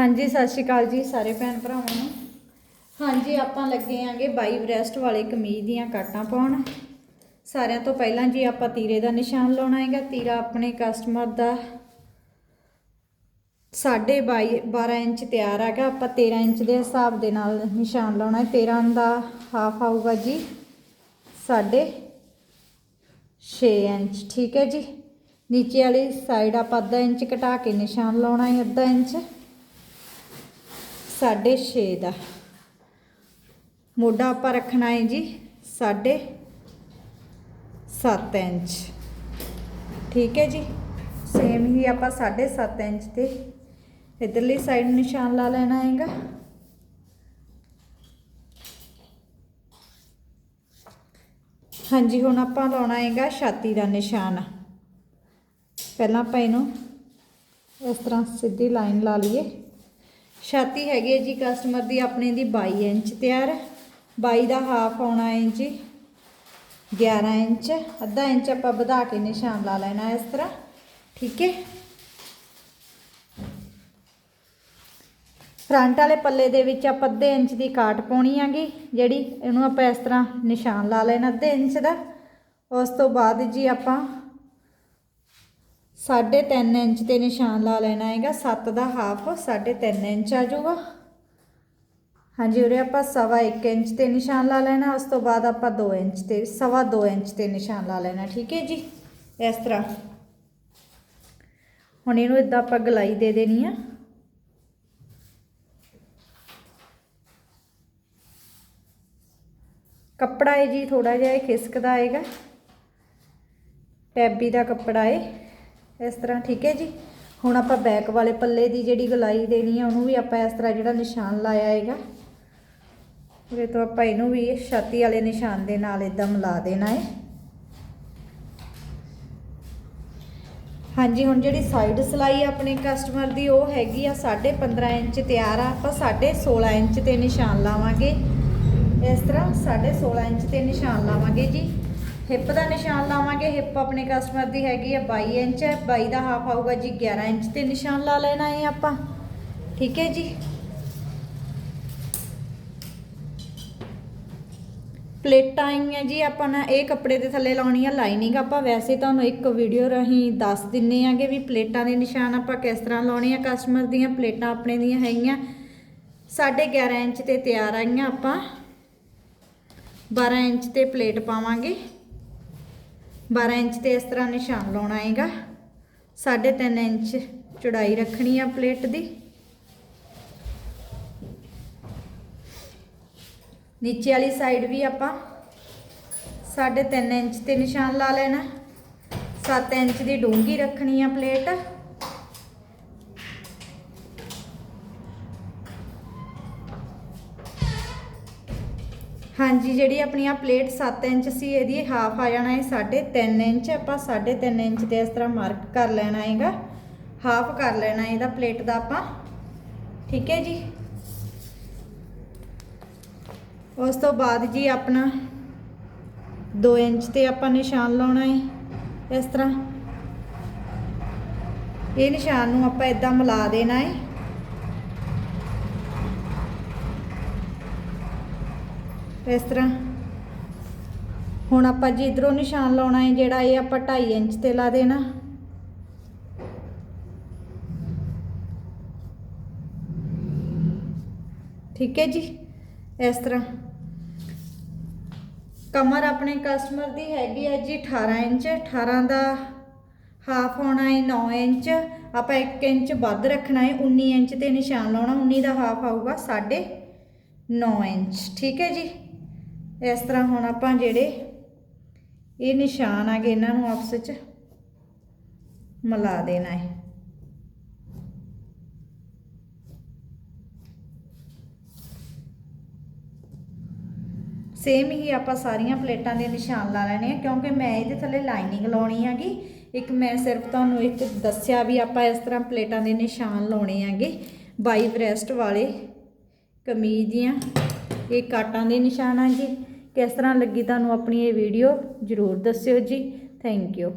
ਹਾਂਜੀ, ਸਤਿ ਸ਼੍ਰੀ ਅਕਾਲ ਜੀ ਸਾਰੇ ਭੈਣ ਭਰਾਵਾਂ ਨੂੰ। ਹਾਂਜੀ, ਆਪਾਂ ਲੱਗੇ ਆਂਗੇ ਬਾਈ ਬ੍ਰੈਸਟ ਵਾਲੇ ਕਮੀਜ਼ ਦੀਆਂ ਕਾਟਾਂ ਪਾਉਣ। ਸਾਰਿਆਂ ਤੋਂ ਪਹਿਲਾਂ ਜੀ ਆਪਾਂ ਤੀਰੇ ਦਾ ਨਿਸ਼ਾਨ ਲਾਉਣਾ ਹੈਗਾ। ਤੀਰਾ ਆਪਣੇ ਕਸਟਮਰ ਦਾ ਸਾਢੇ 12 ਇੰਚ ਤਿਆਰ ਹੈਗਾ। ਆਪਾਂ 13 ਇੰਚ ਦੇ ਹਿਸਾਬ ਦੇ ਨਾਲ ਨਿਸ਼ਾਨ ਲਾਉਣਾ ਹੈ। 13 ਦਾ ਹਾਫ ਆਊਗਾ ਜੀ ਸਾਢੇ 6 ਇੰਚ, ਠੀਕ ਹੈ ਜੀ। ਨੀਚੇ ਵਾਲੀ ਸਾਈਡ ਆਪਾਂ ਅੱਧਾ ਇੰਚ ਘਟਾ ਕੇ ਨਿਸ਼ਾਨ ਲਾਉਣਾ ਹੈ, ਅੱਧਾ ਇੰਚ। ਸਾਢੇ 6 ਦਾ। ਮੋਢਾ ਆਪਾਂ ਰੱਖਣਾ ਹੈ ਜੀ ਸਾਢੇ 7 ਇੰਚ। ਠੀਕ ਹੈ ਜੀ? ਸੇਮ ਹੀ ਆਪਾਂ ਸਾਢੇ 7 ਇੰਚ ਤੇ ਇਧਰਲੀ ਸਾਈਡ ਨਿਸ਼ਾਨ ਲਾ ਲੈਣਾ ਹੈਗਾ। ਹਾਂਜੀ, ਹੁਣ ਆਪਾਂ ਲਾਉਣਾ ਹੈਗਾ ਛਾਤੀ ਦਾ ਨਿਸ਼ਾਨ। ਪਹਿਲਾਂ ਆਪਾਂ ਇਹਨੂੰ ਇਸ ਤਰ੍ਹਾਂ ਸਿੱਧੀ ਲਾਈਨ ਲਾ ਲਈਏ। ਛਾਤੀ ਹੈਗੀ ਹੈ ਜੀ ਕਸਟਮਰ ਦੀ ਆਪਣੇ ਦੀ 22 ਇੰਚ ਤਿਆਰ 22 ਦਾ ਹਾਫ ਆਉਣਾ ਹੈ ਜੀ 11 ਇੰਚ। ਅੱਧਾ ਇੰਚ ਆਪਾਂ ਵਧਾ ਕੇ ਨਿਸ਼ਾਨ ਲਾ ਲੈਣਾ ਇਸ ਤਰ੍ਹਾਂ, ਠੀਕ ਹੈ। ਫਰੰਟ ਵਾਲੇ ਪੱਲੇ ਦੇ ਵਿੱਚ ਆਪਾਂ ਅੱਧੇ ਇੰਚ ਦੀ ਕਾਟ ਪਾਉਣੀ ਆਗੀ ਜਿਹੜੀ ਇਹਨੂੰ ਆਪਾਂ ਇਸ ਤਰ੍ਹਾਂ ਨਿਸ਼ਾਨ ਲਾ ਲੈਣਾ ਅੱਧੇ ਇੰਚ ਦਾ। ਉਸ ਤੋਂ ਬਾਅਦ ਜੀ ਆਪਾਂ 3.5 ਇੰਚ ਤੇ ਨਿਸ਼ਾਨ ਲਾ ਲੈਣਾ ਹੈਗਾ 7 ਦਾ ਹਾਫ 3.5 ਇੰਚ ਆ ਜਾਊਗਾ। ਹਾਂਜੀ ਉਰੇ ਆਪਾਂ ਸਵਾ 1 ਇੰਚ ਤੇ ਨਿਸ਼ਾਨ ਲਾ ਲੈਣਾ, ਉਸ ਤੋਂ ਬਾਅਦ ਆਪਾਂ 2 ਇੰਚ ਤੇ, ਸਵਾ 2 ਇੰਚ ਤੇ ਨਿਸ਼ਾਨ ਲਾ ਲੈਣਾ, ਠੀਕ ਹੈ ਜੀ? ਇਸ ਤਰ੍ਹਾਂ। ਹੁਣ ਇਹਨੂੰ ਇਦਾਂ ਆਪਾਂ ਗਲਾਈ ਦੇ ਦੇਣੀ ਆ। ਕੱਪੜਾ ਹੈ ਜੀ ਥੋੜਾ ਜਿਹਾ ਇਹ ਖਿਸਕਦਾ ਆਏਗਾ ਟੈਬੀ ਦਾ ਕੱਪੜਾ ਹੈ ਇਸ ਤਰ੍ਹਾਂ, ਠੀਕ ਹੈ ਜੀ? ਹੁਣ ਆਪਾਂ ਬੈਕ ਵਾਲੇ ਪੱਲੇ ਦੀ ਜਿਹੜੀ ਗਲਾਈ ਦੇਣੀ ਹੈ ਉਹਨੂੰ ਵੀ ਆਪਾਂ ਇਸ ਤਰ੍ਹਾਂ ਜਿਹੜਾ ਨਿਸ਼ਾਨ ਲਾਇਆ ਹੈਗਾ। ਉਹਦੇ ਤੋਂ ਆਪਾਂ ਇਹਨੂੰ ਵੀ ਛਾਤੀ ਵਾਲੇ ਨਿਸ਼ਾਨ ਦੇ ਨਾਲ ਇਦਾਂ ਮਿਲਾ ਦੇਣਾ ਹੈ। ਹਾਂਜੀ, ਹੁਣ ਜਿਹੜੀ ਸਾਈਡ ਸਲਾਈ ਆਪਣੇ ਕਸਟਮਰ ਦੀ, ਉਹ ਹੈਗੀ ਆ 15.5 ਇੰਚ ਤਿਆਰ ਆ। ਆਪਾਂ 16.5 ਇੰਚ ਤੇ ਨਿਸ਼ਾਨ ਲਾਵਾਂਗੇ। ਇਸ ਤਰ੍ਹਾਂ 16.5 ਇੰਚ ਤੇ ਨਿਸ਼ਾਨ ਲਾਵਾਂਗੇ ਜੀ। ਹਿੱਪ ਦਾ ਨਿਸ਼ਾਨ ਲਾਵਾਂਗੇ। ਹਿੱਪ ਆਪਣੇ ਕਸਟਮਰ ਦੀ ਹੈਗੀ ਆ 22 ਇੰਚ ਹੈ। 22 ਦਾ ਹਾਫ ਆਊਗਾ ਜੀ 11 ਇੰਚ ਤੇ ਨਿਸ਼ਾਨ ਲਾ ਲੈਣਾ ਹੈ ਆਪਾਂ। ਠੀਕ ਹੈ ਜੀ। ਪਲੇਟਾਂ ਆਈਆਂ ਜੀ ਆਪਾਂ ਨਾ, ਇਹ ਕੱਪੜੇ ਦੇ ਥੱਲੇ ਲਾਉਣੀ ਆ ਲਾਈਨਿੰਗ ਆਪਾਂ ਵੈਸੇ ਤੁਹਾਨੂੰ ਇੱਕ ਵੀਡੀਓ ਰਾਹੀਂ ਦੱਸ ਦਿੰਨੇ ਆਂਗੇ ਵੀ ਪਲੇਟਾਂ ਦੇ ਨਿਸ਼ਾਨ ਆਪਾਂ ਕਿਸ ਤਰ੍ਹਾਂ ਲਾਉਣੇ ਆ ਕਸਟਮਰ ਦੀਆਂ। ਪਲੇਟਾਂ ਆਪਣੇ ਦੀਆਂ ਹੈਗੀਆਂ। 11.5 ਇੰਚ ਤੇ ਤਿਆਰ ਆਈਆਂ ਆਪਾਂ। 12 ਇੰਚ ਤੇ ਪਲੇਟ ਪਾਵਾਂਗੇ। 12 ਇੰਚ ਤੇ ਇਸ ਤਰ੍ਹਾਂ ਨਿਸ਼ਾਨ ਲਾਉਣਾ ਹੈਗਾ। 3.5 ਇੰਚ ਚੌੜਾਈ ਰੱਖਣੀ ਆ ਪਲੇਟ ਦੀ। ਨੀਚੇ ਵਾਲੀ ਸਾਈਡ ਵੀ ਆਪਾਂ 3.5 ਇੰਚ ਤੇ ਨਿਸ਼ਾਨ ਲਾ ਲੈਣਾ। 7 ਇੰਚ ਦੀ ਡੂੰਘੀ ਰੱਖਣੀ ਆ ਪਲੇਟ। ਹਾਂਜੀ, ਜਿਹੜੀ ਆਪਣੀ ਆ ਪਲੇਟ 7 ਇੰਚ ਸੀ, ਇਹਦੀ ਹਾਫ ਆ ਜਾਣਾ ਹੈ 3.5 ਇੰਚ, ਆਪਾਂ 3.5 ਇੰਚ ਤੇ ਇਸ ਤਰ੍ਹਾਂ ਮਾਰਕ ਕਰ ਲੈਣਾ ਹੈਗਾ। ਹਾਫ ਕਰ ਲੈਣਾ ਇਹਦਾ ਪਲੇਟ ਦਾ ਆਪਾਂ। ਠੀਕ ਹੈ ਜੀ? ਉਸ ਤੋਂ ਬਾਅਦ ਜੀ ਆਪਣਾ 2 ਇੰਚ ਤੇ ਆਪਾਂ ਨਿਸ਼ਾਨ ਲਾਉਣਾ ਹੈ, ਇਸ ਤਰ੍ਹਾਂ। ਇਹ ਨਿਸ਼ਾਨ ਨੂੰ ਆਪਾਂ ਇਦਾਂ ਮਿਲਾ ਦੇਣਾ ਹੈ। ਇਸ ਤਰ੍ਹਾਂ। ਹੁਣ ਆਪਾਂ ਜੀ ਇਧਰੋਂ ਨਿਸ਼ਾਨ ਲਾਉਣਾ ਹੈ, ਜਿਹੜਾ ਇਹ ਆਪਾਂ 2.5 ਇੰਚ ਤੇ ਲਾ ਦੇਣਾ। ਠੀਕ ਹੈ ਜੀ? ਇਸ ਤਰ੍ਹਾਂ। ਕਮਰ ਆਪਣੇ ਕਸਟਮਰ ਦੀ ਹੈਗੀ ਹੈ ਜੀ 18 ਇੰਚ। 18 ਦਾ ਹਾਫ ਹੋਣਾ ਹੈ 9 ਇੰਚ। ਆਪਾਂ 1 ਇੰਚ ਵੱਧ ਰੱਖਣਾ ਹੈ 19 ਇੰਚ ਤੇ ਨਿਸ਼ਾਨ ਲਾਉਣਾ 19 ਦਾ ਹਾਫ ਆਊਗਾ 9.5 ਇੰਚ। ਠੀਕ ਹੈ ਜੀ? ਇਸ ਤਰ੍ਹਾਂ ਹੁਣ ਆਪਾਂ ਜਿਹੜੇ ਇਹ ਨਿਸ਼ਾਨ ਆਗੇ ਇਹਨਾਂ ਨੂੰ ਆਪਸ ਵਿੱਚ ਮਿਲਾ ਦੇਣਾ ਹੈ। ਸੇਮ ਹੀ ਆਪਾਂ ਸਾਰੀਆਂ ਪਲੇਟਾਂ ਦੇ ਨਿਸ਼ਾਨ ਲਾ ਲੈਣੇ ਆ, ਕਿਉਂਕਿ ਮੈਂ ਇਹਦੇ ਥੱਲੇ ਲਾਈਨਿੰਗ ਲਾਉਣੀ ਹੈਗੀ। ਇੱਕ ਮੈਂ ਸਿਰਫ ਤੁਹਾਨੂੰ ਇੱਕ ਦੱਸਿਆ ਵੀ ਆਪਾਂ ਇਸ ਤਰ੍ਹਾਂ ਪਲੇਟਾਂ ਦੇ ਨਿਸ਼ਾਨ ਲਾਉਣੇ ਹੈਗੇ। ਬਾਈ ਬ੍ਰੈਸਟ ਵਾਲੇ ਕਮੀਜ਼ ਦੀਆਂ, ਇਹ ਕਾਟਾਂ ਦੇ ਨਿਸ਼ਾਨ ਆ ਕਿਸ ਤਰ੍ਹਾਂ ਲੱਗੀ ਤੁਹਾਨੂੰ ਆਪਣੀ ਇਹ ਵੀਡੀਓ ਜਰੂਰ ਦੱਸਿਓ ਜੀ। Thank you